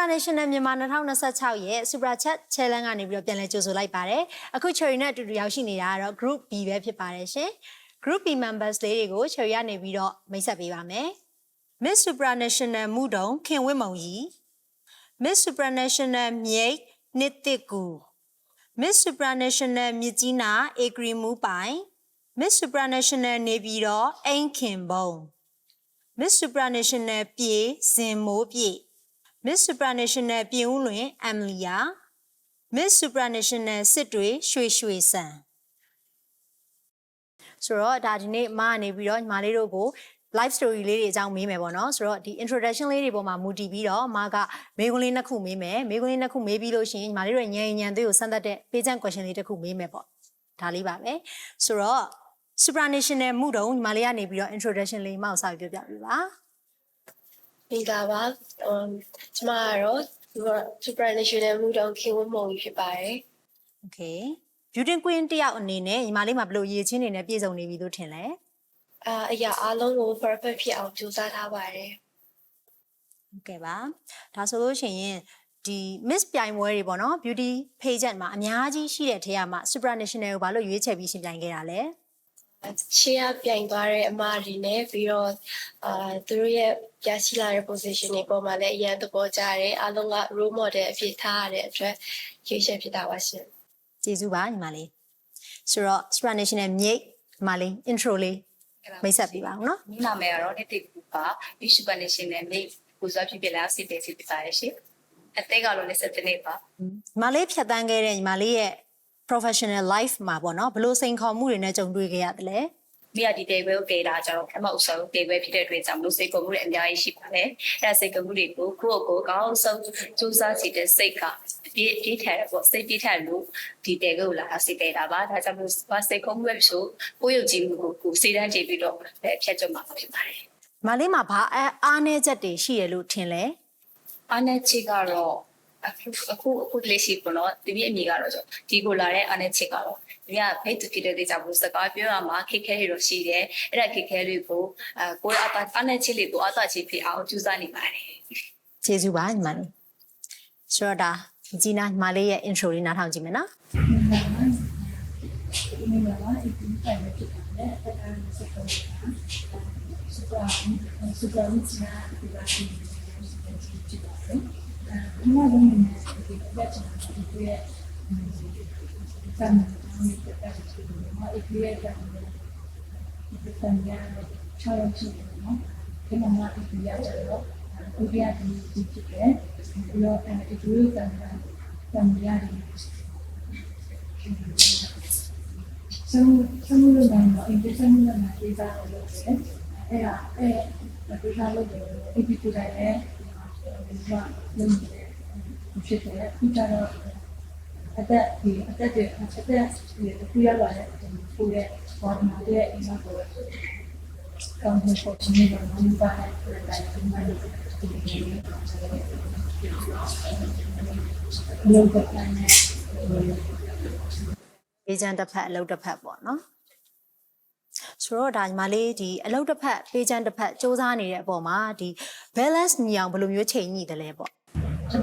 Supranational မြန်မာ2026ရဲ့ Super Chat Challenge ကနေပြီးတော့ပြန်လည်ကြိုဆိုလိုက်ပါတယ်အခု Cherry နဲ့အတူတူရောက်ရှိနေတာကတော့ Group B ပဲဖြစ်ပါတယ်ရှင် Group B members လေးတွေကို Cherry ကနေပြီးတော့မိတ်ဆက်ပေးပါမယ် Miss Supranational မူတုံခင်ဝင်းမုံကြီး Miss Supranational မြိတ်နှစ်တစ်ကူ Miss Supranational မြစ်ကြီးနာဧကရီမူပိုင် Miss Supranational နေပြည်တော်အိမ်ခင်ဘုံ Miss Supranational ပြေဇင်မိုးပြေ Miss Supranational ပြင်ဦးလွင်အမ်လီယာ Miss Supranational စစ်တွေရွှေရွှေဆန်ဆိုတော့ဒါဒီနေ့အမကနေပြီးတော့ညီမလေးတို့ကို live story လေးတွေအကြောင်းမေးမယ်ပေါ့နော်ဆိုတော့ဒီ introduction လေးတွေပေါ်မှာမူတည်ပြီးတော့အမကမေးခွန်းလေးနှစ်ခုမေးမယ်မေးခွန်းလေးနှစ်ခုမေးပြီးလို့ရှိရင်ညီမလေးတို့ညံညံသေးကိုစမ်းသပ်တဲ့ page and question လေးတစ်ခုမေးမယ်ပေါ့ဒါလေးပါပဲဆိုတော့ supranational မှုတုံးညီမလေးကနေပြီးတော့ introduction လေးမအောင်စပြီးပြောပြပေးပါ မင်္ဂလာပါအမ်ကျမကတော့ Supranational မှုတောင်ခင်ဝမုံကြီးဖြစ်ပါတယ် okay beauty queen တယောက်အနေနဲ့ညီမလေးမှာဘယ်လိုရည်ချင်းနေနဲ့ပြည့်စုံနေပြီလို့ထင်လဲအာအရာအားလုံးကို perfect ဖြစ်အောင်ကြိုးစားထားပါတယ်ဟုတ်ကဲ့ပါဒါဆိုလို့ရှိရင်ဒီ miss ပြိုင်ပွဲတွေပေါ့နော် beauty pageant မှာအများကြီးရှိတဲ့ထဲကမှ supranational ကိုဘာလို့ရွေးချယ်ပြီးရှင်ပြိုင်ခဲ့တာလဲ ရှေ့ကပြိုင်သွားတဲ့အမတွေနဲ့ပြီးတော့အာသူတို့ရဲ့ပြရှိလာတဲ့ position တွေပေါ်မှာလည်းအရင်သဘောကျတယ်အားလုံးက role model အဖြစ်ထားရတဲ့အတွက်ရွေးချယ်ဖြစ်တာပါရှင်ကျေးဇူးပါညီမလေးဆိုတော့ supranational မြိတ်ညီမလေး intro လေးမိတ်ဆက်ပေးပါဦးနော်မိနာမယ်ကတော့နှစ်တိကူပါ Big Super Nation နဲ့မိကိုစားဖြစ်ဖြစ်လာစစ်တယ်စစ်ပါရရှင်အသက်ကလို့လည်းဆက်တဲ့နေ့ပါညီမလေးဖြတ်တန်းခဲ့တဲ့ညီမလေးရဲ့ professional life မှာပေါ့နော်ဘယ်လိုစိန်ခေါ်မှုတွေနဲ့ကြုံတွေ့ခဲ့ရတယ်လဲမိရဒီတေဘဲကိုတေးတာကြတော့အမအုပ်ဆုံးတေဘဲဖြစ်တဲ့အတွက်ကြောင့်လို့စိတ်ကုန်မှုတွေအများကြီးရှိပါတယ်အဲစိတ်ကုန်မှုတွေကိုကိုယ့်ကိုယ်ကောင်းဆုံးစူးစမ်းစီတဲ့စိတ်ကအပြည့်အပြည့်ထက်ပေါ့စိတ်ပြည့်ထက်လို့ဒီတေကိုလာစိတ်တေးတာပါဒါကြောင့်လို့စိတ်ကုန်မှုပဲဆိုကိုယ့်ရုပ်ကြည့်မှုကိုကိုယ်စိတ်တန်းကြည့်ပြီးတော့ဖြတ်ကြမှာဖြစ်ပါတယ်ညီမလေးမှာဘာအားနည်းချက်တွေရှိရလို့ထင်လဲအားနဲ့ချစ်ကတော့ အခုအခုအခုလေးရှိပေါ့နော်ဒီပြအမိကတော့ဒီကိုလာတဲ့အားနဲ့ချစ်ကတော့ဒီကဖိတ်သူဖြစ်တဲ့ဒေတာဘူးစကားပြောရမှာခက်ခဲတွေတော့ရှိတယ်အဲ့ဒါခက်ခဲတွေကိုအဲကိုယ်အတာအားနဲ့ချစ်လေးကိုအတာချစ်ဖြစ်အောင်ကြိုးစားနေပါတယ်ကျေးဇူးပါညီမလေးဆိုတော့ဒါဂျီနာညီမလေးရဲ့ intro လေးနားထောင်ကြည့်မယ်နော်မင်္ဂလာပါအပြင်တိုင်ဖြစ်ပါတယ်အတန်းစကောစပါစပါမချာဒီပါစီဖြစ်ပါတယ်အဲဒီမှာတော့ဒီဘက်ချာဒီရဲ့တမ်းမြေတက်တာဖြစ်တယ်မှာအပြည့်အစုံဒီတမ်းရချောင်းချင်နော်ဒီမှာမှအပြည့်အစုံတော့ဒီပြည့်အစုံဖြစ်တယ်ပြီးတော့အဲဒီလိုတမ်းတမ်းရတယ်ဆုံးဆုံးလို့လည်းတော့ အင်တာဆုံးလို့လည်းပြေးစားလို့ရတယ်။အဲ့ဒါအဲ့ဒါပြေးစားလို့တယ်အပြီးတူတယ်လေဒီ ကလုံးဖြစ်တယ်ဒီကတော့အသက်ဒီအသက်တွေအသက်ဒီခုရလာတဲ့ကိုရဲ့ဘောဒီရဲ့အင်မကိုကောင်းတဲ့ပုံစံနဲ့ဒီပါတဲ့တိုင်းဒီမှာဒီလောကတိုင်းနဲ့အေဂျင့်တစ်ဖက်အလုပ်တစ်ဖက်ပေါ့နော် ဆိုတော့ဒါညီမလေးဒီအလုပ်တစ်ဖက်အေဂျင့်တစ်ဖက်စူးစမ်းနေတဲ့အပေါ်မှာဒီ balance ညီအောင်ဘယ်လိုမျိုးချိန်ညှိတယ်လဲပေါ့ခဏ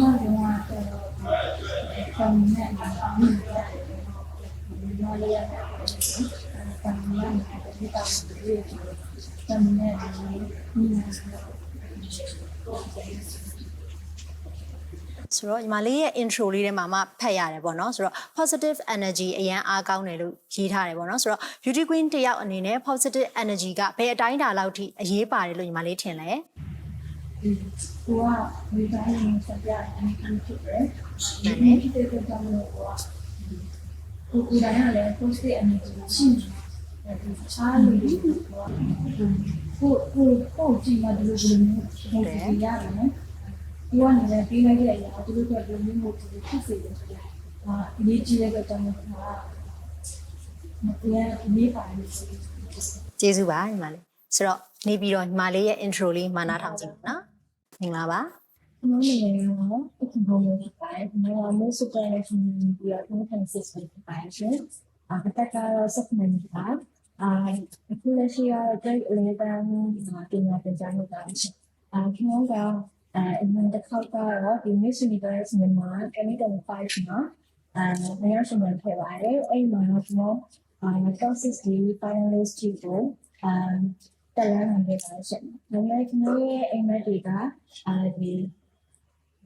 တော့တော့ဆမ်နဲ့အမိရတယ်။ဘာလဲရဆမ်နဲ့ဒီတောင်တွေဆမ်နဲ့ဒီနာ ဆိုတော့ညီမလေးရဲ့ intro လေးထဲမှာမှဖတ်ရတယ်ပေါ့နော်ဆိုတော့ positive energy အရန်အားကောင်းတယ်လို့ရေးထားတယ်ပေါ့နော်ဆိုတော့ beauty queen တယောက်အနေနဲ့ positive energy ကဘယ်အတိုင်းအတာလောက်ထိအရေးပါတယ်လို့ညီမလေးထင်လဲဒီကိုကဒီတိုင်းနဲ့ဆက်ပြအနေနဲ့ဖြစ်တယ်။ဒီနေ့ဖြစ်တဲ့ကြောင့်လို့ကိုကကိုကိုယ်တိုင်ကလည်း positive energy ရှိနေတယ်။ဒီချားလို့ဒီကိုကကိုကိုကိုကြည့်မှဒီလိုလိုမျိုးဟုတ်တယ်ရတယ်နော်။ ဒီကနေလည်းပြီးလိုက်တဲ့အရာသူတို့ကလူမျိုးမျိုးဖြစ်စေတယ်ဆိုတာအာအရေးကြီးတဲ့အတွက်ကြောင့်မို့လားမတရားနေပါလို့ဆိုပြီးကျေးဇူးပါညီမလေးဆိုတော့နေပြီးတော့ညီမလေးရဲ့ intro လေးမနာထောင်ကြည့်မယ်နော်မင်္ဂလာပါကျွန်တော်လည်းတော့အခုဘုံလို့ပါတယ်ကျွန်တော်လည်း super election ပြီးတော့2006ပဲပါတယ်ရှင်အာတက်ကဆက်နေနေတာအာအခုလက်ရှိကတော့ grade 11ပညာသင်ကြားနေတာရှင်အာကျွန်တော်က အဲအမှန်တစ်ခေါက်ကတော့ဒီ Miss Universe မြန်မာ2025မှာအဲနေရာရှင်ပြန်ခဲ့ပါတယ်အဲ့မှာတော့ကျွန်တော်အာ top 6ဒီ finalist ကြီးကိုအမ်တက်လာနိုင်ခဲ့ပါရှင်။ဒါပေမဲ့ကျွန်တော်ရဲ့အိမ်မက်တွေကအဲဒီ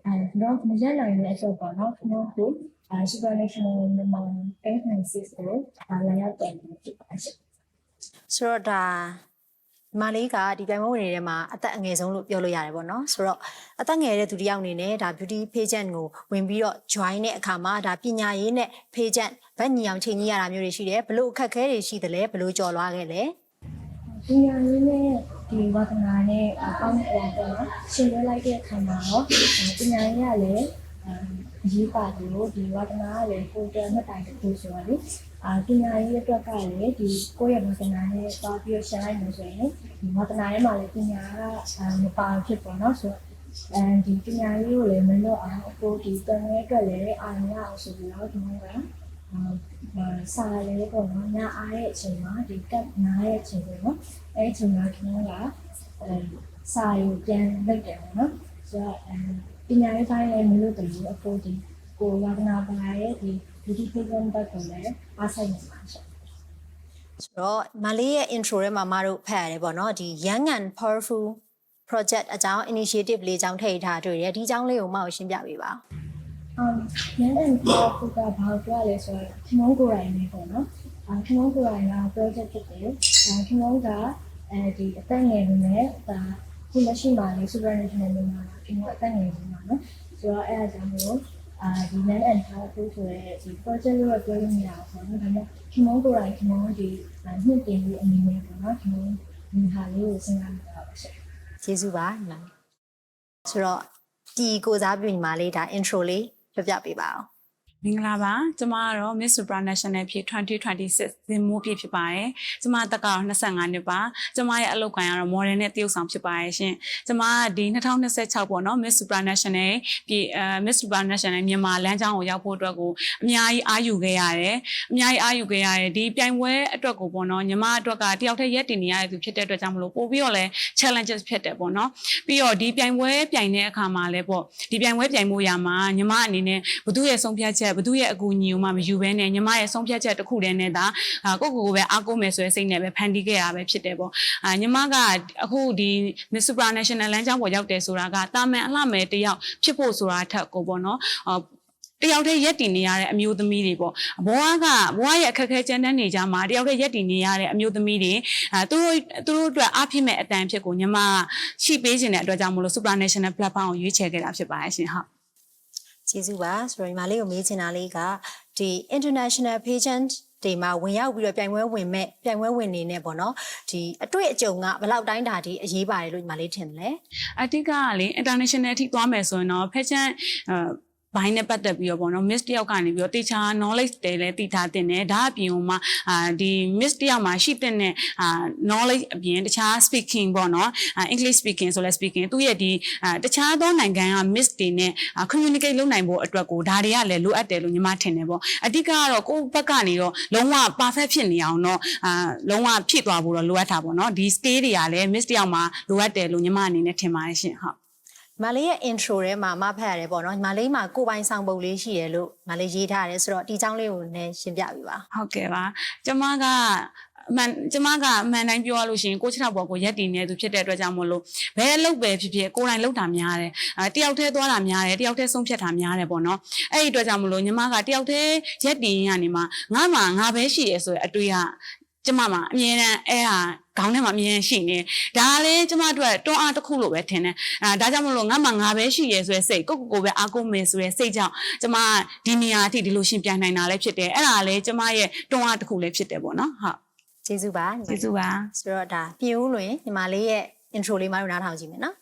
အဲတော့မရနိုင်တဲ့အချက်ပေါ့နော်ကျွန်တော်တို့အာ Super National မြန်မာ896ကိုအာလာရောက်တယ်ဖြစ်ပါရှင်။ဆိုတော့ဒါဒီ မလေးကဒီပြိုင်ပွဲဝင်တွေထဲမှာအသက်အငယ်ဆုံးလို့ပြောလို့ရတယ်ပေါ့နော်ဆိုတော့အသက်ငယ်တဲ့သူတစ်ယောက်အနေနဲ့ဒါ beauty pageant ကိုဝင်ပြီးတော့ join တဲ့အခါမှာဒါပညာရေးနဲ့ pageant ဗတ်ညီအောင်ချိန်ကြီးရတာမျိုးတွေရှိတယ်ဘလို့အခက်အခဲတွေရှိတယ်လဲဘလို့ကြော်လွားခဲ့လဲပညာရေးနဲ့ဒီဝါသနာနဲ့အပေါင်းအသင်းပေါ့နော်ရှင်တွဲလိုက်တဲ့အခါမှာတော့ပညာရေးကလည်းအရေးပါတယ်လို့ဒီဝါသနာကလည်းကိုယ်တည်းမှတ်တိုင်တစ်ခုဆိုတော့လေ အာပညာရေးအတွက်ကလည်းဒီကိုယ့်ရဲ့ဝါသနာနဲ့သွားပြီးရှင်းလိုက်လို့ဆိုရင်ဒီဝါသနာထဲမှာလည်းပညာကမပါဖြစ်ပေါ့နော်ဆိုတော့အဲဒီပညာရေးကိုလည်းမလွတ်အောင်ကိုဒီတန်ရဲအတွက်လည်းအာရုံရအောင်ဆိုပြီးတော့ဒီမှာကအာစာလေးပေါ့နော်ညအားတဲ့အချိန်မှာဒီကပ်နားရဲ့အချိန်ပေါ့နော်အဲ့ဒီအချိန်မှာကျွန်တော်ကအဲစာယူပြန်လုပ်တယ်ပေါ့နော်ဆိုတော့အဲပညာရေးပိုင်းလည်းမလို့တလို့အခုဒီကိုဝါဒနာပါရဲ့ဒီ beauty program ဘက်ကလည်းအားဆိုင်နေပါရှင်ဆိုတော့မလေးရဲ့ intro ထဲမှာမတို့ဖတ်ရတယ်ပေါ့နော်ဒီ young and powerful project အကြောင်း initiative လေးအကြောင်းထည့်ထားတွေ့တယ်ဒီအကြောင်းလေးကိုမအောင်ရှင်းပြပေးပါဦး။ um ရန်အန်ပေါ်ကဘာပြောလဲဆိုတော့ခမုန်းကိုယ်တိုင်နေပေါ့နော်။အဲခမုန်းကိုယ်တိုင်က project ဖြစ်တယ်။အဲခမုန်းကအဲဒီအသက်ငယ်နေနဲ့ဒါခုလက်ရှိမှာလေ super national မှာခမုန်းအသက်ငယ်နေမှာနော်။ဆိုတော့အဲအကြောင်းလို့ အာဒီ land and power ဆိုတဲ့ဒီ project လို့ပြောလို့မရဘူးပေါ့နော်။ဒါပေမဲ့ခမုန်းကိုယ်တိုင်ခမုန်းဒီညှင့်တင်ပြီးအနေနဲ့ပေါ့နော်။ခမုန်းဒီဟာလေးကိုစဉ်းစားနေတာပါရှင်။ကျေးဇူးပါညီမလေးဆိုတော့ဒီကိုစားပြုညီမလေးဒါ intro လေးပြပြပေးပါဦး မင်္ဂလာပါကျမကတော့ Miss Supranational ဖြစ်2026ဇင်မိုးပြည့်ဖြစ်ပါတယ်ကျမအသက်ကတော့25နှစ်ပါကျမရဲ့အလုပ်ကိုင်ကတော့ model နဲ့တရုပ်ဆောင်ဖြစ်ပါတယ်ရှင်ကျမကဒီ2026ပေါ့နော် Miss Supranational ပြည်အဲ Miss Supranational မြန်မာလမ်းကြောင်းကိုရောက်ဖို့အတွက်ကိုအများကြီးအားယူခဲ့ရတယ်အများကြီးအားယူခဲ့ရတယ်ဒီပြိုင်ပွဲအတွက်ကိုပေါ့နော်ညီမအတွက်ကတယောက်တည်းရက်တင်နေရတဲ့သူဖြစ်တဲ့အတွက်ကြောင့်မလို့ပို့ပြီးတော့လဲ challenges ဖြစ်တယ်ပေါ့နော်ပြီးတော့ဒီပြိုင်ပွဲပြိုင်တဲ့အခါမှာလဲပေါ့ဒီပြိုင်ပွဲပြိုင်မှုရမှာညီမအနေနဲ့ဘသူရဲ့ဆုံးဖြတ်ချက်ဘသူရဲ့အကူအညီကိုမှမယူဘဲနဲ့ညီမရဲ့ဆုံးဖြတ်ချက်တစ်ခုတည်းနဲ့ဒါအာကိုယ့်ကိုယ်ကိုပဲအားကိုးမယ်ဆိုတဲ့စိတ်နဲ့ပဲဖန်တီးခဲ့ရပဲဖြစ်တယ်ပေါ့အာညီမကအခုဒီ Miss Supranational လမ်းကြောင်းပေါ်ရောက်တယ်ဆိုတာကတာမန်အလှမယ်တယောက်ဖြစ်ဖို့ဆိုတာထက်ကိုပေါ့နော်အာတယောက်တည်းရက်တည်နေရတဲ့အမျိုးသမီးတွေပေါ့ဘဝကဘဝရဲ့အခက်အခဲကြမ်းတမ်းနေကြမှာတယောက်တည်းရက်တည်နေရတဲ့အမျိုးသမီးတွေအဲသူတို့သူတို့အတွက်အားဖြစ်မဲ့အတန်ဖြစ်ကိုညီမရှိပေးခြင်းတဲ့အတွက်ကြောင့်မလို့ Supranational platform ကိုရွေးချယ်ခဲ့တာဖြစ်ပါတယ်ရှင်ဟုတ် ကျေးဇူးပါဆိုတော့ညီမလေးကိုမေးချင်တာလေးကဒီ international pageant တွေမှာဝင်ရောက်ပြီးတော့ပြိုင်ပွဲဝင်မဲ့ပြိုင်ပွဲဝင်နေနဲ့ပေါ့နော်ဒီအတွေ့အကြုံကဘယ်လောက်တိုင်းတာဒီအရေးပါတယ်လို့ညီမလေးထင်တယ်လဲအတိတ်ကလေ international အထိသွားမယ်ဆိုရင်တော့ fashion အဲ ဘိုင်းနဲ့ပတ်သက်ပြီးတော့ပေါ့နော် miss တယောက်ကနေပြီးတော့တေချာ knowledge တွေလည်းတည်ထားတင်တယ်ဒါအပြင်ဟိုမှာအာဒီ miss တယောက်မှာရှိတဲ့နဲ့အာ knowledge အပြင်တခြား speaking ပေါ့နော်အာ English speaking ဆိုလဲ speaking သူ့ရဲ့ဒီအာတခြားသောနိုင်ငံက miss တွေနဲ့အာ communicate လုပ်နိုင်ဖို့အတွက်ကိုဒါတွေကလည်းလိုအပ်တယ်လို့ညီမထင်တယ်ပေါ့အတိတ်ကတော့ကိုယ့်ဘက်ကနေတော့လုံးဝ perfect ဖြစ်နေအောင်တော့အာလုံးဝဖြစ်သွားဖို့တော့လိုအပ်တာပေါ့နော်ဒီ scale တွေကလည်း miss တယောက်မှာလိုအပ်တယ်လို့ညီမအနေနဲ့ထင်ပါတယ်ရှင်ဟုတ်ညီ မလေးရဲ့ intro ထဲမှာမဖတ်ရတယ်ပေါ့နော်ညီမလေးမှာကိုယ်ပိုင်ဆောင်ပုံလေးရှိတယ်လို့ညီမလေးရေးထားတယ်ဆိုတော့ဒီအကြောင်းလေးကိုလည်းရှင်းပြပေးပါဟုတ်ကဲ့ပါကျမကအမှန်ကျမကအမှန်တိုင်းပြောရလို့ရှိရင်ကိုချစ်ထောက်ပေါ်ကိုရက်တည်နေသူဖြစ်တဲ့အတွက်ကြောင့်မို့လို့ဘယ်အလုပ်ပဲဖြစ်ဖြစ်ကိုယ်တိုင်လုပ်တာများတယ်အဲတယောက်တည်းသွားတာများတယ်တယောက်တည်းဆုံးဖြတ်တာများတယ်ပေါ့နော်အဲ့ဒီအတွက်ကြောင့်မို့လို့ညီမကတယောက်တည်းရက်တည်ရင်ကနေမှငါမှငါပဲရှိရဆိုရအတွေ့အ ကျမမှာအမြဲတမ်းအဲ့ဟာခေါင်းထဲမှာအမြဲတမ်းရှိနေဒါကလည်းကျမတို့ကတွန်းအားတစ်ခုလို့ပဲထင်တယ်အဲဒါကြောင့်မလို့ငါမှငါပဲရှိရဲဆိုရယ်စိတ်ကိုယ့်ကိုယ်ကိုယ်ပဲအားကိုးမယ်ဆိုရယ်စိတ်ကြောင့်ကျမဒီနေရာအထိဒီလိုရှင်ပြိုင်နိုင်တာလည်းဖြစ်တယ်အဲ့ဒါလည်းကျမရဲ့တွန်းအားတစ်ခုလည်းဖြစ်တယ်ပေါ့နော်ဟုတ်ကျေးဇူးပါညီမကျေးဇူးပါဆိုတော့ဒါပြင်းဦးလွင်ညီမလေးရဲ့ intro လေးမတို့နားထောင်ကြည့်မယ်နော်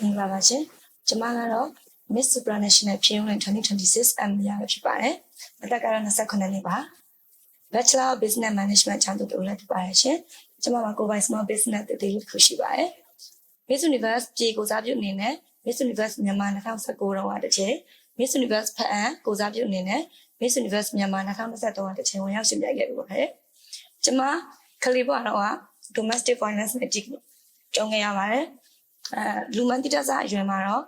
မင်္ဂလာပါရှင်ကျမကတော့ Miss Supranational ဖြစ်ဝင်2026 M ရပဲဖြစ်ပါတယ်အသက်ကတော့28နှစ်ပါ Bachelor of Business Management ကျောင်းသူလည်းဖြစ်ပါတယ်ရှင်ကျမမှာကိုယ်ပိုင် small business တည်တည်တစ်ခုရှိပါတယ် Miss Universe ပြည်ကိုစားပြုအနေနဲ့ Miss Universe မြန်မာ2019တော့ကတစ်ချိန် Miss Universe ဖအံကိုစားပြုအနေနဲ့ Miss Universe မြန်မာ2023ကတစ်ချိန်ဝင်ရောက်ရှင်ပြိုင်ခဲ့ပြီပါခင်ကျမခလီဘွားတော့က domestic violence နဲ့ကြည့်ကြုံခဲ့ရပါတယ်အဲလူမန်တိတဆာအရွယ်မှာတော့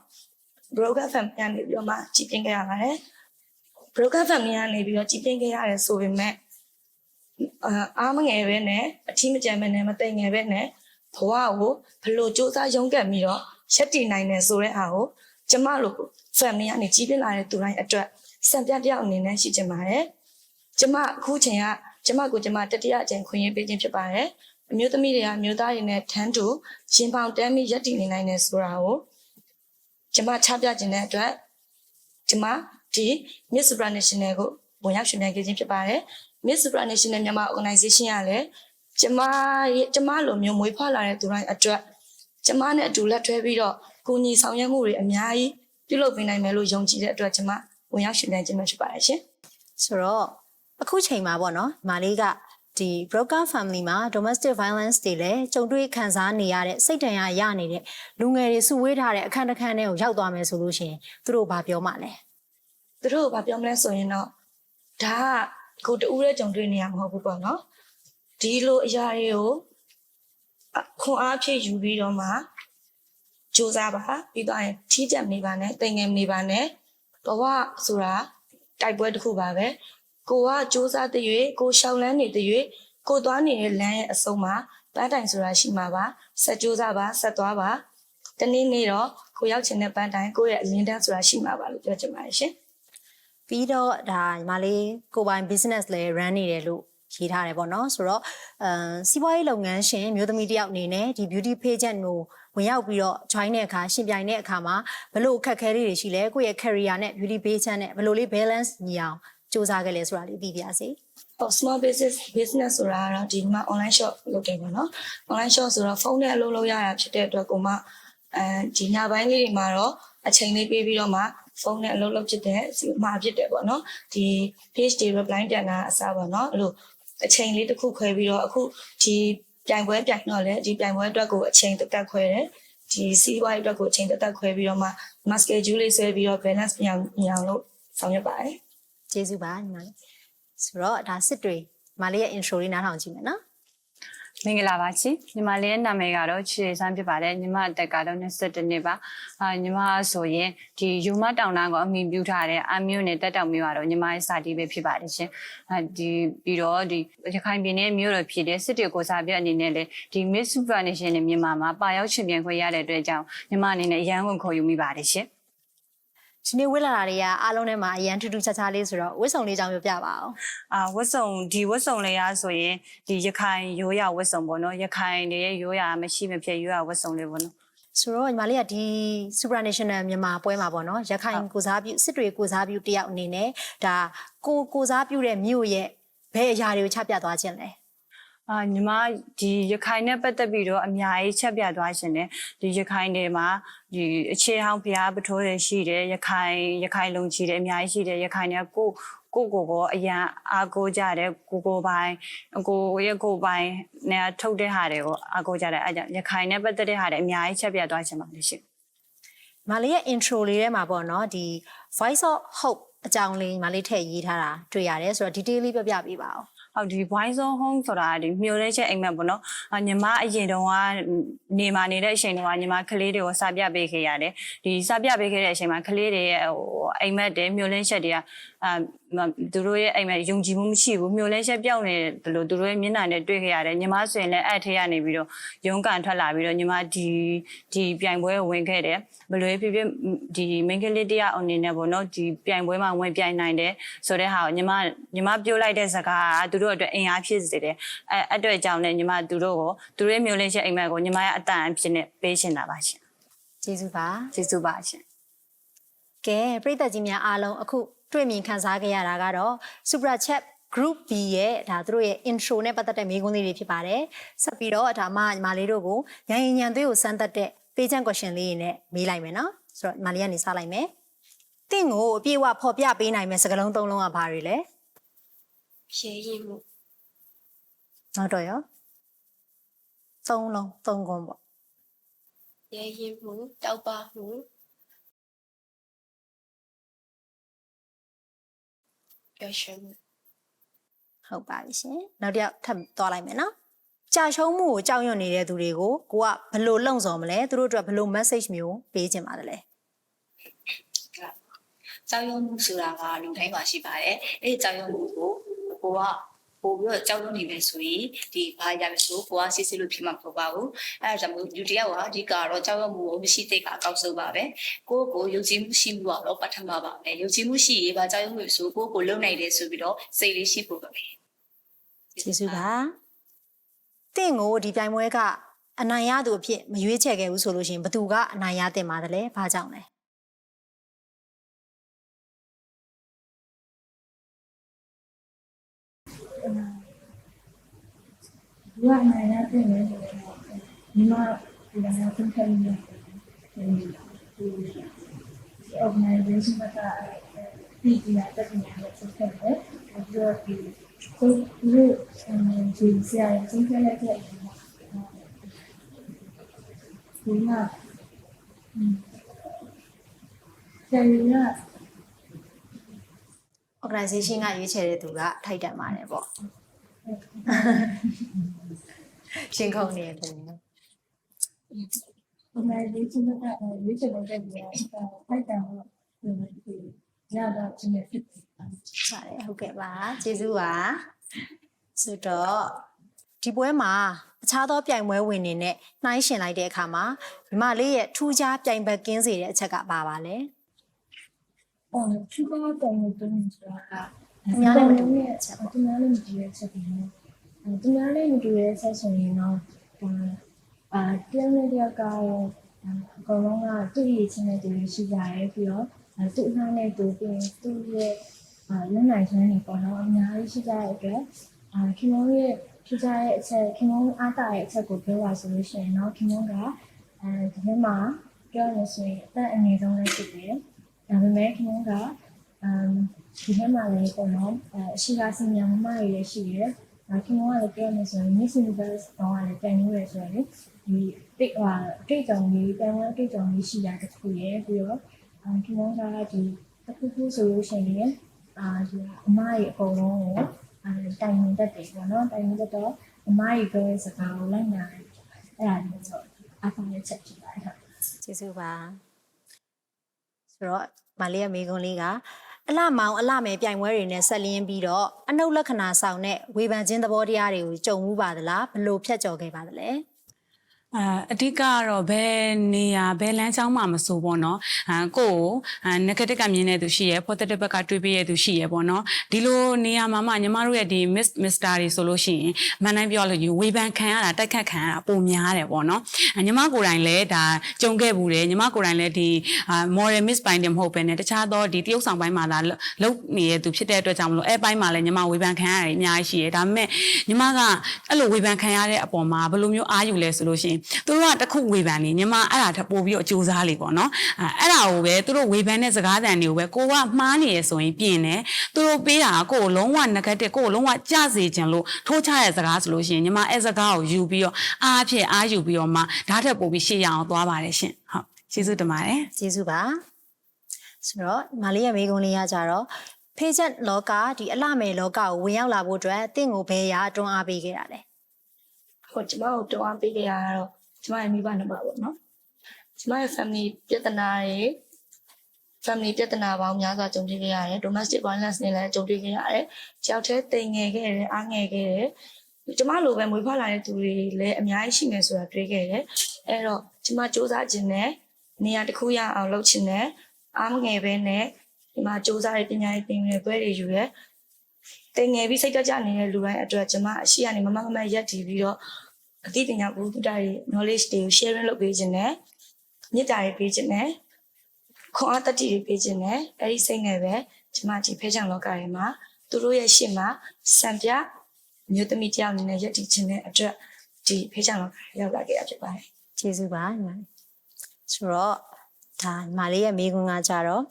broker family ကနေပြီးတော့မှကြီးပြင်းခဲ့ရပါတယ် broker family ကနေပြီးတော့ကြီးပြင်းခဲ့ရတယ်ဆိုပေမဲ့ အာအားမငယ်ပဲနဲ့အထီးမကြမ်းပဲနဲ့မတိမ်ငယ်ပဲနဲ့ဘဝကိုဘလို့စူးစမ်းရုန်းကန်ပြီးတော့ရှက်တည်နိုင်တယ်ဆိုတဲ့အားကိုကျမတို့ family ကနေကြီးပြင်းလာတဲ့သူတိုင်းအတွက်စံပြတယောက်အနေနဲ့ရှိချင်ပါတယ်ကျမအခုချိန်ကကျမကိုကျမတတိယအကြိမ်ခွင့်ရပေးခြင်းဖြစ်ပါတယ်အမျိုးသမီးတွေကအမျိုးသားတွေနဲ့ထမ်းတူရှင်ပေါင်တမ်းပြီးရက်တည်နေနိုင်တယ်ဆိုတာကိုကျမချပြခြင်းတဲ့အတွက်ကျမဒီ Miss Supranational ကိုဝင်ရောက်ရှင်ပြိုင်ခဲ့ခြင်းဖြစ်ပါတယ်။ Miss Supranational မြန်မာ organization ကလည်းကျမရဲ့ကျမလိုမျိုးမွေးဖွားလာတဲ့သူတိုင်းအတွက်ကျမနဲ့အတူလက်တွဲပြီးတော့ကိုညီဆောင်ရွက်မှုတွေအများကြီးပြုလုပ်ပေးနိုင်မယ်လို့ယုံကြည်တဲ့အတွက်ကျမဝင်ရောက်ရှင်ပြိုင်ခြင်းပဲဖြစ်ပါတယ်ရှင်ဆိုတော့အခုချိန်မှာပေါ့နော်မာလေးကဒီ broker family မှာ domestic violence တွေလည်းကြုံတွေ့ခံစားနေရတဲ့စိတ်ဒဏ်ရာရနေတဲ့လူငယ်တွေစုဝေးထားတဲ့အခန်းတစ်ခန်းတွေကိုရောက်သွားမယ်ဆိုလို့ရှိရင်သူတို့ဘာပြောမှလဲ။သူတို့ကဘာပြောမလဲဆိုရင်တော့ဒါက ကိုတူးတဲ့ကြုံတွေ့နေရမှာမဟုတ်ဘူးပေါ့နော်။ဒီလိုအရာတွေကိုအခွန်အားဖြည့်ယူပြီးတော့မှစူးစမ်းပါပြီးတော့ရင်ထီးကြက်နေပါနဲ့တင်ငယ်နေပါနဲ့ဘဝဆိုတာတိုက်ပွဲတစ်ခုပါပဲကိုကစူးစမ်းတဲ့၍ကိုရှောင်းလန်းနေတဲ့၍ကိုသွားနေတဲ့လမ်းရဲ့အဆုံးမှာပန်းတိုင်ဆိုတာရှိမှာပါဆက်စူးစမ်းပါဆက်သွားပါတနေ့နေ့တော့ကိုရောက်ချင်တဲ့ပန်းတိုင်ကိုရဲ့အလင်းတန်းဆိုတာရှိမှာပါလို့ပြောချင်ပါတယ်ရှင် ပြီးတော့ဒါညီမလေးကိုယ်ပိုင် business လည်း run နေတယ်လို့ရေးထားတယ်ပေါ့နော်ဆိုတော့အဲစီးပွားရေးလုပ်ငန်းရှင်မျိုးသမီးတစ်ယောက်အနေနဲ့ဒီ beauty pageant ကိုဝင်ရောက်ပြီးတော့ join တဲ့အခါရှင်ပြိုင်တဲ့အခါမှာဘလို့အခက်အခဲလေးတွေရှိလဲကိုယ့်ရဲ့ career နဲ့ beauty pageant နဲ့ဘလို့လေး balance ညီအောင်စူးစမ်းခဲ့လဲဆိုတာလေးသိပြပါစေဟို small business business ဆိုတာကတော့ဒီမှာ online shop လုပ်တယ်ပေါ့နော် online shop ဆိုတော့ဖုန်းနဲ့အလုပ်လုပ်ရတာဖြစ်တဲ့အတွက်ကိုမအဲဒီညပိုင်းလေးတွေမှာတော့အချိန်လေးပေးပြီးတော့မှ ဖုန်းနဲ့အလုပ်လုပ်ဖြစ်တဲ့စီမှာဖြစ်တယ်ပေါ့နော်ဒီ page တွေ reply ပြန်တာအစားပေါ့နော်အဲ့လိုအချိန်လေးတစ်ခုခွဲပြီးတော့အခုဒီပြိုင်ပွဲပြိုင်တော့လေဒီပြိုင်ပွဲအတွက်ကိုအချိန်တက်တက်ခွဲတယ်ဒီစီးပွားရေးအတွက်ကိုအချိန်တက်တက်ခွဲပြီးတော့မှ mask schedule လေးဆွဲပြီးတော့ balance ပြန်အောင်လို့ဆောင်ရွက်ပါတယ်ကျေးဇူးပါညီမလေးဆိုတော့ဒါစစ်တွေညီမလေးရဲ့ intro လေးနားထောင်ကြည့်မယ်နော် မင်္ဂလာပါရှင်ညီမလေးရဲ့နာမည်ကတော့ချီဆန်းဖြစ်ပါတယ်ညီမအသက်ကတော့22နှစ်ပါအာညီမဆိုရင်ဒီယူမတောင်တန်းကိုအမိပြုထားတဲ့အမျိုးနဲ့တက်တောင်မျိုးကတော့ညီမရဲ့စာတီးပဲဖြစ်ပါတယ်ရှင်အာဒီပြီးတော့ဒီရခိုင်ပြည်နယ်မြို့တော်ဖြစ်တဲ့စစ်တွေကိုစားပြအနေနဲ့လေဒီ Miss Supernation နဲ့မြန်မာမှာပါရောက်ရှင်ပြန်ခွင့်ရတဲ့အတွက်ကြောင့်ညီမအနေနဲ့အရန်ကိုခေါ်ယူမိပါတယ်ရှင် ဒီနေ့ဝတ်လာတာတွေကအားလုံးထဲမှာအရန်ထူးထူးခြားခြားလေးဆိုတော့ဝတ်စုံလေးကြောင်းပြောပြပါအောင်အာဝတ်စုံဒီဝတ်စုံလေးရဆိုရင်ဒီရခိုင်ရိုးရဝတ်စုံပေါ့နော်ရခိုင်တွေရဲ့ရိုးရမရှိမဖြစ်ရိုးရဝတ်စုံလေးပေါ့နော်ဆိုတော့ညီမလေးကဒီ supranational မြန်မာပွဲမှာပေါ့နော်ရခိုင်ကိုစားပြုစစ်တွေကိုစားပြုတယောက်အနေနဲ့ဒါကိုကိုစားပြုတဲ့မြို့ရဲ့ဘယ်အရာတွေကိုချပြသွားခြင်းလဲ အာညီမဒီရခိုင်နဲ့ပတ်သက်ပြီးတော့အများကြီးချက်ပြသွားရှင်တယ်ဒီရခိုင်တွေမှာဒီအခြေဟောင်းဘုရားပထိုးတွေရှိတယ်ရခိုင်ရခိုင်လုံချီတယ်အများကြီးရှိတယ်ရခိုင်တွေကကိုကိုကိုကိုအရန်အာကိုကြတယ်ကိုကိုပိုင်းကိုရဲ့ကိုပိုင်းနဲ့ထုတ်တဲ့ဟာတွေကိုအာကိုကြတယ်အဲကြောင့်ရခိုင်နဲ့ပတ်သက်တဲ့ဟာတွေအများကြီးချက်ပြသွားရှင်ပါတယ်ရှင်ညီမလေးရဲ့ intro လေးထဲမှာပေါ့နော်ဒီ voice of hope အကြောင်းလေးညီမလေးထည့်ရေးထားတာတွေ့ရတယ်ဆိုတော့ detail လေးပြောပြပေးပါအောင် ဟုတ်ဒီ voice on home ဆိုတာဒီမျောလဲချက်အိမ်မက်ပေါ့နော်အညီမအရင်တုန်းကနေမှာနေတဲ့အချိန်တုန်းကညီမကလေးတွေကိုစာပြပေးခဲ့ရတယ်ဒီစာပြပေးခဲ့တဲ့အချိန်မှာကလေးတွေရဲ့ဟိုအိမ်မက်တွေမျောလဲချက်တွေကအာ သူတို့ရဲ့အိမ်မက်ယုံကြည်မှုမရှိဘူးမျောလဲချက်ပြောင်းနေတယ်လို့သူတို့ရဲ့မျက်နှာနဲ့တွေ့ခဲ့ရတယ်ညီမဆိုရင်လည်းအဲ့ထဲကနေပြီးတော့ရုန်းကန်ထွက်လာပြီးတော့ညီမဒီဒီပြိုင်ပွဲကိုဝင်ခဲ့တယ်ဘယ်လိုဖြစ်ဖြစ်ဒီမိန်းကလေးတရားအနေနဲ့ပေါ့နော်ဒီပြိုင်ပွဲမှာဝင်ပြိုင်နိုင်တယ်ဆိုတဲ့ဟာကိုညီမညီမပြောလိုက်တဲ့စကားကသူတို့အတွက်အင်အားဖြစ်စေတယ်အဲအဲ့အတွက်ကြောင့်လည်းညီမသူတို့ကိုသူတို့ရဲ့မျိုးလေးချက်အိမ်မက်ကိုညီမရဲ့အတန်အဖြစ်နဲ့ပေးရှင်တာပါရှင်ကျေးဇူးပါကျေးဇူးပါရှင်ကဲပရိသတ်ကြီးများအားလုံးအခု တွေ့မြင်ခန်းစားခဲ့ရတာကတော့ Super Chat Group B ရဲ့ဒါသူတို့ရဲ့ intro နဲ့ပတ်သက်တဲ့မေးခွန်းလေးတွေဖြစ်ပါတယ်။ဆက်ပြီးတော့ဒါမှညီမလေးတို့ကိုညင်ညံသွေးကိုစမ်းသပ်တဲ့ page question လေးတွေနဲ့မေးလိုက်မယ်နော်။ဆိုတော့ညီမလေးကနေစလိုက်မယ်။တင့်ကိုအပြည့်အဝဖော်ပြပေးနိုင်မယ့်စကားလုံးသုံးလုံးကဘာတွေလဲရေရင်မှု။နောက်တော့ရောသုံးလုံးသုံးခွန်းပေါ့ရေရင်မှုတောက်ပမှု ပျော်ရွှင်မှု။ဟုတ်ပါပြီရှင်။နောက်တစ်ယောက်ထပ်သွားလိုက်မယ်နော်ကြာရှုံးမှုကိုကြောက်ရွံ့နေတဲ့သူတွေကိုကိုကဘယ်လိုလှုံ့ဆော်မလဲသူတို့အတွက်ဘယ်လို message မျိုးပေးချင်ပါတယ်လဲကြောက်ရွံ့မှုဆိုတာကလူတိုင်းမှာရှိပါတယ်အဲ့ဒီကြောက်ရွံ့မှုကိုကိုက ပို့ပြီးတော့ကြောက်ရွံ့နေမယ်ဆိုရင်ဒီဘာရမဆိုကိုကစစ်စစ်လို့ဖြစ်မှာမဟုတ်ပါဘူးအဲဒါကြောင့်မို့လူတစ်ယောက်ကအဓိကတော့ကြောက်ရွံ့မှုကိုမရှိသေးတာအကောက်ဆုံးပါပဲကိုယ့်ကိုယုံကြည်မှုရှိမှုကတော့ပထမပါပဲယုံကြည်မှုရှိရင်ဘာကြောက်ရွံ့မှုဆိုကိုယ့်ကိုလုံနိုင်တယ်ဆိုပြီးတော့စိတ်လေးရှိဖို့ပါပဲကျေးဇူးပါတင့်ကိုဒီပြိုင်ပွဲကအနိုင်ရသူအဖြစ်မရွေးချယ်ခဲ့ဘူးဆိုလို့ရှိရင်ဘသူကအနိုင်ရတင်ပါတယ်လဲဘာကြောင့်လဲ ဒီကအနိုင်ရတဲ့နေဆိုတော့ဒီမှာဒီကနေ့သင်ခိုင်းနေတယ်ဒီ organization ကဒီဒီရတဲ့နေရာကိုဆက်ခဲ့တယ်အဲဒီတော့ဒီကိုဒီဒီဆရာရဲ့သင်ခိုင်းတဲ့ဒီမှာဆရာရ organization ကရွေးချယ်တဲ့သူကထိုက်တန်ပါတယ်ပေါ့ ရှင်းခုံနေတယ်ခင်ဗျာ organization ကရွေးချယ်တဲ့နေရာဖိုက်တန်တော့ဒီရတာချင်းဖြစ်တယ်ပါတယ်ဟုတ်ကဲ့ပါကျေးဇူးပါဆိုတော့ဒီပွဲမှာအခြားသောပြိုင်ပွဲဝင်တွေနဲ့နှိုင်းယှဉ်လိုက်တဲ့အခါမှာညီမလေးရဲ့ထူးခြားပြိုင်ဘက်ကင်းစေတဲ့အချက်ကပါပါလဲအော်သူကတောင်းနေတယ်ဆိုတာက အများနဲ့မတူတဲ့အချက်ပေါ့သူများလည်းမတူတဲ့ချက်တွေနော်အဲသူများလည်းမတူတဲ့ဆက်ဆိုရင်တော့ဒါအာတင်းနေရကတော့အကောင်လုံးကသူ့ရဲ့ချင်းတဲ့တွေရှိကြရဲပြီးတော့အဲသူ့အနှောင်းနဲ့တူပြီးရင်သူ့ရဲ့အာလက်နိုင်ချမ်းတွေပေါ့နော်အများကြီးရှိကြတဲ့အတွက်အာခင်ဗျားရဲ့ထူးခြားတဲ့အချက်ခင်ဗျားအားတာရဲ့အချက်ကိုပြောပါဆိုလို့ရှိရင်တော့ခင်ဗျားကအဲဒီထဲမှာပြောရလို့ဆိုရင်အသက်အငယ်ဆုံးလည်းဖြစ်တယ်ဒါပေမဲ့ခင်ဗျားကအမ် ဒီထဲမှာလည်းပေါ့နော်အဲအရှိကစင်ညာမမတွေလည်းရှိတယ်။ဒါခင်ဗျားကလည်းပြောရမယ်ဆိုရင် Miss Universe တော့လည်းပြန်လို့ရဆိုရင်လေဒီတိတ်ဟာတိတ်ကြောင်ကြီးပြန်ဝင်တိတ်ကြောင်ကြီးရှိတာတစ်ခုရယ်ပြီးတော့အဲခင်ဗျားကဒီတစ်ခုခုဆိုလို့ရှိရင်အာဒီအမရဲ့အကုန်လုံးကိုအဲတိုင်ရင်တတ်တယ်ပေါ့နော်တိုင်ရင်တတ်တော့အမရဲ့ပြောတဲ့စကားကိုလိုက်နာတယ်အဲ့ဒါမျိုးဆိုအဖေရဲ့ချက်ဖြစ်ပါတယ်ဟုတ်ကျေးဇူးပါဆိုတော့မလေးရဲ့မိကုံးလေးက အလှမောင်အလှမယ်ပြိုင်ပွဲတွေနဲ့ဆက်လင်းပြီးတော့အနုလက္ခဏာဆောင်တဲ့ဝေဖန်ခြင်းသဘောတရားတွေကိုကြုံမှုပါသလားဘယ်လို့ဖြတ်ကျော်ခဲ့ပါသလဲ အာအဓိကကတော့ဘယ်နေရာဘယ်လမ်းကြောင်းမှမဆိုပေါ့နော်အာကိုယ်ကိုအာ negative ကမြင်တဲ့သူရှိရယ် positive ဘက်ကတွေးပေးတဲ့သူရှိရယ်ပေါ့နော်ဒီလိုနေရာမှာမှညီမတို့ရဲ့ဒီ miss mister တွေဆိုလို့ရှိရင်မန်တိုင်းပြောလို့ယူဝေဖန်ခံရတာတိုက်ခတ်ခံရတာပုံများတယ်ပေါ့နော်အာညီမကိုယ်တိုင်လည်းဒါကြုံခဲ့ဘူးတယ်ညီမကိုယ်တိုင်လည်းဒီအာ moral miss ပိုင်းတယ်မဟုတ်ပဲねတခြားသောဒီတရုပ်ဆောင်ပိုင်းမှာလာလုတ်နေတဲ့သူဖြစ်တဲ့အတွက်ကြောင့်မလို့အဲပိုင်းမှာလည်းညီမဝေဖန်ခံရတယ်အများကြီးရှိရယ်ဒါပေမဲ့ညီမကအဲ့လိုဝေဖန်ခံရတဲ့အပေါ်မှာဘယ်လိုမျိုးအားယူလဲဆိုလို့ရှိရင်သူတို့ကတစ်ခုဝေဖန်နေညီမအဲ့ဒါထပ်ပို့ပြီးတော့စူးစမ်းလေပေါ့နော်အဲအဲ့ဒါကိုပဲသူတို့ဝေဖန်တဲ့စကားသံတွေကိုပဲကိုကမှားနေရဆိုရင်ပြင်တယ်သူတို့ပေးတာကကိုကိုလုံးဝ negative ကိုကိုလုံးဝကြစေခြင်းလို့ထိုးချတဲ့စကားဆိုလို့ရှိရင်ညီမအဲ့စကားကိုယူပြီးတော့အားဖြစ်အားယူပြီးတော့မှဓာတ်ထက်ပို့ပြီးရှေ့ရအောင်သွားပါတယ်ရှင်ဟုတ်ကျေးဇူးတင်ပါတယ်ကျေးဇူးပါဆိုတော့မလေးရဲ့မိကုံးလေးကကြတော့ဖေးချက်လောကဒီအလှမယ်လောကကိုဝင်ရောက်လာဖို့အတွက်တင့်ကိုဘယ်ရာအတွန်းအားပေးခဲ့တာလဲ ဟိုကျမတို့တောင်းပေးကြရတော့ကျမရဲ့မိဘနှစ်ပါးပေါ့နော်ကျမရဲ့ family ပြဿနာတွေ family ပြဿနာပေါင်းများစွာကြုံတွေ့ခဲ့ရတယ် domestic violence နဲ့လည်းကြုံတွေ့ခဲ့ရတယ်ကြောက်တဲ့တိမ်ငယ်ခဲ့တယ်အားငယ်ခဲ့တယ်ကျမလိုပဲမွေးဖွားလာတဲ့သူတွေလည်းအများကြီးရှိမယ်ဆိုတာတွေ့ခဲ့တယ်အဲ့တော့ကျမစူးစမ်းခြင်းနဲ့နေရာတစ်ခုရအောင်လုပ်ခြင်းနဲ့အားမငယ်ပဲနဲ့ဒီမှာစူးစမ်းတဲ့ပညာရေးပင်တွေပွဲတွေယူရဲ တင်ငယ်ပြီးစိတ်ကြကြနေတဲ့လူတိုင်းအတွက်ကျမအရှိကနေမမမမရက်တည်ပြီးတော့အသိပညာဘုဒ္ဓတာတွေ knowledge တွေကို sharing လုပ်ပေးခြင်းနဲ့မေတ္တာတွေပေးခြင်းနဲ့ခွန်အားတတ္တိတွေပေးခြင်းနဲ့အဲ့ဒီစိတ်နဲ့ပဲကျမဒီဖဲချံလောကတွေမှာသူတို့ရဲ့ရှေ့မှာစံပြမျိုးသမီးတယောက်အနေနဲ့ရက်တည်ခြင်းနဲ့အတွက်ဒီဖဲချံလောကတွေရောက်လာခဲ့ရဖြစ်ပါတယ်ကျေးဇူးပါညီမလေးဆိုတော့ဒါညီမလေးရဲ့မိကုံးကကြတော့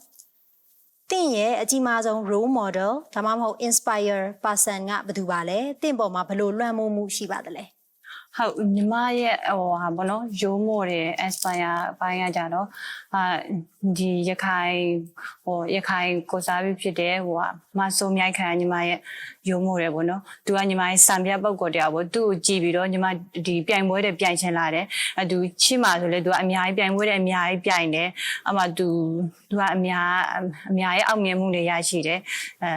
တင့်ရဲ့အကြီးမားဆုံး role model ဒါမှမဟုတ် inspire person ကဘယ်သူပါလဲတင့်ပေါ်မှာဘယ်လိုလွှမ်းမိုးမှုရှိပါသလဲ ဟုတ်ညီမရဲ့ဟိုဟာဘောနော်ရိုးမို့တယ် aspire ဘိုင်းကကြတော့အာဒီရခိုင်ဟိုရခိုင်ကိုစားပြီးဖြစ်တဲ့ဟိုဟာမဆိုးမြိုက်ခံညီမရဲ့ရိုးမို့တယ်ဘောနော်သူကညီမရဲ့စံပြပုံကောတရားဘောသူ့ကိုကြည့်ပြီးတော့ညီမဒီပြိုင်ပွဲတဲ့ပြိုင်ချင်လာတယ်အဲသူချစ်မှာဆိုလေသူကအများကြီးပြိုင်ပွဲတဲ့အများကြီးပြိုင်တယ်အမှသူသူကအများအများရဲ့အောင်မြင်မှုတွေရရှိတယ်အဲ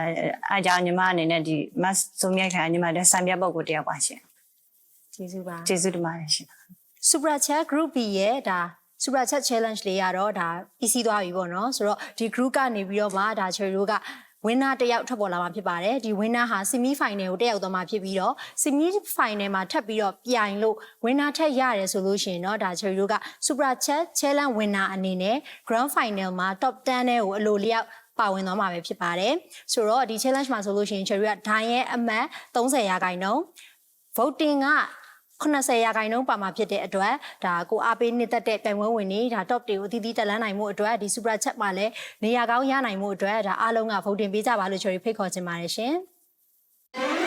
အဲကြောင့်ညီမအနေနဲ့ဒီမဆိုးမြိုက်ခံညီမတဲ့စံပြပုံကောတရားပါရှင် ကျေးဇူးပါကျေးဇူးတင်ပါတယ်ရှင် Super Chat Group B ရဲ့ဒါ Super Chat Challenge လေးကတော့ဒါပြီးစီးသွားပြီပေါ့နော်ဆိုတော့ဒီ group ကနေပြီးတော့မှဒါ Cherry တို့က winner တစ်ယောက်ထွက်ပေါ်လာမှာဖြစ်ပါတယ်ဒီ winner ဟာ semi final ကိုတက်ရောက်သွားမှာဖြစ်ပြီးတော့ semi final မှာထပ်ပြီးတော့ပြိုင်လို့ winner ထက်ရတယ်ဆိုလို့ရှိရင်တော့ဒါ Cherry တို့က Super Chat Challenge winner အနေနဲ့ grand final မှာ top 10ထဲကိုအလိုလျောက်ပါဝင်သွားမှာပဲဖြစ်ပါတယ်ဆိုတော့ဒီ challenge မှာဆိုလို့ရှိရင် Cherry ကဒိုင်းရဲ့အမှတ်30ရာခိုင်နှုန်း voting က 80ရာခိုင်နှုန်းပါမှာဖြစ်တဲ့အတွက်ဒါကိုအားပေးနှစ်သက်တဲ့ပြိုင်ပွဲဝင်တွေဒါ top တွေကိုအသီးသီးတက်လန်းနိုင်မှုအတွက်ဒီ super chat မှာလည်းနေရာကောင်းရနိုင်မှုအတွက်ဒါအားလုံးက voting ပေးကြပါလို့ချေရီဖိတ်ခေါ်ချင်ပါတယ်ရှင်။